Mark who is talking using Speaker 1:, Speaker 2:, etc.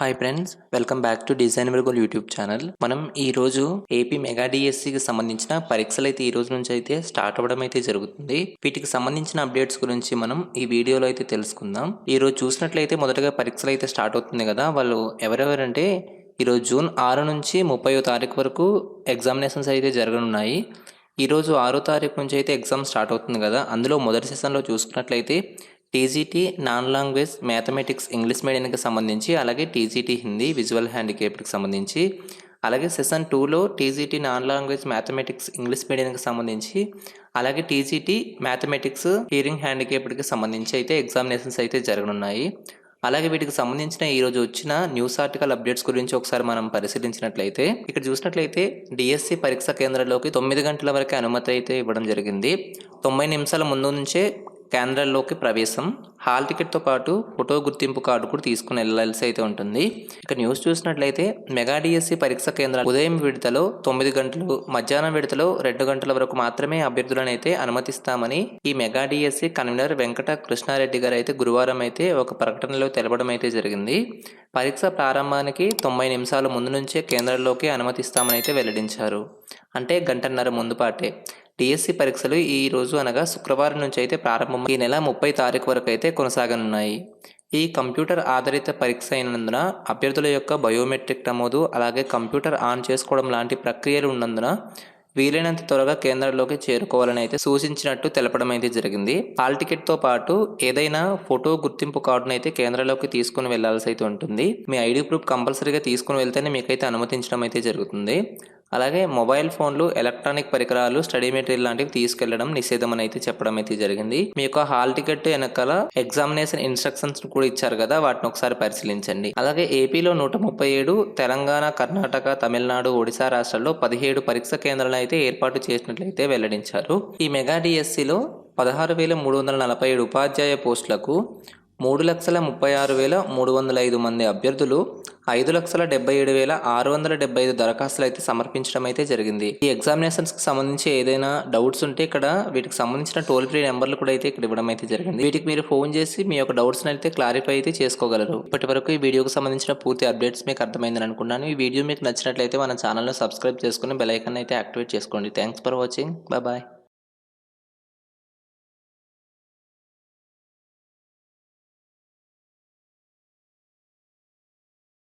Speaker 1: Hi friends welcome back to design వెలుగుల్ YouTube channel మనం ఈ రోజు ఏపీ మెగా డిఎస్సికి సంబంధించిన పరీక్షలు అయితే ఈ రోజు నుంచి అయితే స్టార్ట్ అవ్వడం అయితే జరుగుతుంది. వీటికి సంబంధించిన అప్డేట్స్ గురించి మనం ఈ వీడియోలో అయితే తెలుసుకుందాం. ఈ రోజు చూసినట్లయితే మొదటగా పరీక్షలు అయితే స్టార్ట్ అవుతుంది కదా. వాళ్ళు ఎవరెవరంటే ఈరోజు జూన్ ఆరు నుంచి ముప్పయో తారీఖు వరకు ఎగ్జామినేషన్స్ అయితే జరగనున్నాయి. ఈరోజు ఆరో తారీఖు నుంచి అయితే ఎగ్జామ్ స్టార్ట్ అవుతుంది కదా. అందులో మొదటి సెషన్లో చూసుకున్నట్లయితే TGT non language mathematics English మీడియంకి సంబంధించి అలాగే టీజీటీ హిందీ విజువల్ హ్యాండికేప్డ్కి సంబంధించి అలాగే సెషన్ టూలో TGT non language mathematics English మీడియంకి సంబంధించి అలాగే టీజీటీ మ్యాథమెటిక్స్ హీరింగ్ హ్యాండికేప్డ్కి సంబంధించి అయితే ఎగ్జామినేషన్స్ అయితే జరగనున్నాయి. అలాగే వీటికి సంబంధించిన ఈరోజు వచ్చిన న్యూస్ ఆర్టికల్ అప్డేట్స్ గురించి ఒకసారి మనం పరిశీలించినట్లయితే ఇక్కడ చూసినట్లయితే డిఎస్సి పరీక్ష కేంద్రాల్లోకి తొమ్మిది గంటల వరకు అనుమతి అయితే ఇవ్వడం జరిగింది. తొంభై నిమిషాల ముందు నుంచే కేంద్రాల్లోకి ప్రవేశం. హాల్ టికెట్తో పాటు ఫోటో గుర్తింపు కార్డు కూడా తీసుకుని వెళ్ళాల్సి అయితే ఉంటుంది. ఇక న్యూస్ చూసినట్లయితే మెగా డిఎస్సి పరీక్ష కేంద్రాలు ఉదయం విడతలో తొమ్మిది గంటలు మధ్యాహ్నం విడతలో రెండు గంటల వరకు మాత్రమే అభ్యర్థులను అయితే అనుమతిస్తామని ఈ mega DSC convener Venkata Krishnareddy గారు అయితే గురువారం అయితే ఒక ప్రకటనలో తెలపడం అయితే జరిగింది. పరీక్ష ప్రారంభానికి తొంభై నిమిషాల ముందు నుంచే కేంద్రంలోకి అనుమతిస్తామని అయితే వెల్లడించారు. అంటే గంటన్నర ముందుపాటే డిఎస్సి పరీక్షలు ఈ రోజు అనగా శుక్రవారం నుంచి అయితే ప్రారంభం ఈ నెల ముప్పై తారీఖు వరకు అయితే కొనసాగనున్నాయి. ఈ కంప్యూటర్ ఆధారిత పరీక్ష అయినందున అభ్యర్థుల యొక్క బయోమెట్రిక్ నమోదు అలాగే కంప్యూటర్ ఆన్ చేసుకోవడం లాంటి ప్రక్రియలు ఉన్నందున వీలైనంత త్వరగా కేంద్రంలోకి చేరుకోవాలని అయితే సూచించినట్టు తెలపడం అయితే జరిగింది. హాల్ టికెట్తో పాటు ఏదైనా ఫోటో గుర్తింపు కార్డును అయితే కేంద్రంలోకి తీసుకుని వెళ్ళాల్సి అయితే ఉంటుంది. మీ ఐడి ప్రూఫ్ కంపల్సరీగా తీసుకుని వెళ్తేనే మీకైతే అనుమతించడం అయితే జరుగుతుంది. అలాగే మొబైల్ ఫోన్లు ఎలక్ట్రానిక్ పరికరాలు స్టడీ మెటీరియల్ లాంటివి తీసుకెళ్ళడం నిషేధం అని అయితే చెప్పడం అయితే జరిగింది. మీ యొక్క హాల్ టికెట్ వెనకాల ఎగ్జామినేషన్ ఇన్స్ట్రక్షన్స్ కూడా ఇచ్చారు కదా వాటిని ఒకసారి పరిశీలించండి. అలాగే ఏపీలో నూట ముప్పై ఏడు తెలంగాణ కర్ణాటక తమిళనాడు ఒడిశా రాష్ట్రాల్లో పదిహేడు పరీక్ష కేంద్రాలను అయితే ఏర్పాటు చేసినట్లయితే వెల్లడించారు. ఈ మెగా డిఎస్సిలో పదహారు వేల మూడు వందల నలభై ఏడు ఉపాధ్యాయ పోస్టులకు మూడు లక్షల ముప్పై ఆరు వేల మూడు వందల ఐదు మంది అభ్యర్థులు ఐదు లక్షల డెబ్బై ఏడు వేల ఆరు వందల డెబ్బై ఐదు దరఖాస్తులు అయితే సమర్పించడం అయితే జరిగింది. ఈ ఎగ్జామినేషన్స్కి సంబంధించి ఏదైనా డౌట్స్ ఉంటే ఇక్కడ వీటికి సంబంధించిన టోల్ ఫ్రీ నెంబర్లు కూడా అయితే ఇక్కడ ఇవ్వడం అయితే జరిగింది. వీటికి మీరు ఫోన్ చేసి మీ యొక్క డౌట్స్ అయితే క్లారిఫై అయితే చేసుకోగలరు. ఇప్పటి వరకు ఈ వీడియోకి సంబంధించిన పూర్తి అప్డేట్స్ మీకు అర్థమైందని అనుకున్నాను ఈ వీడియో మీకు నచ్చినట్లయితే మన ఛానల్ను సబ్స్క్రైబ్ చేసుకుని బెల్ ఐకన్ అయితే యాక్టివేట్ చేసుకోండి. Thanks for watching bye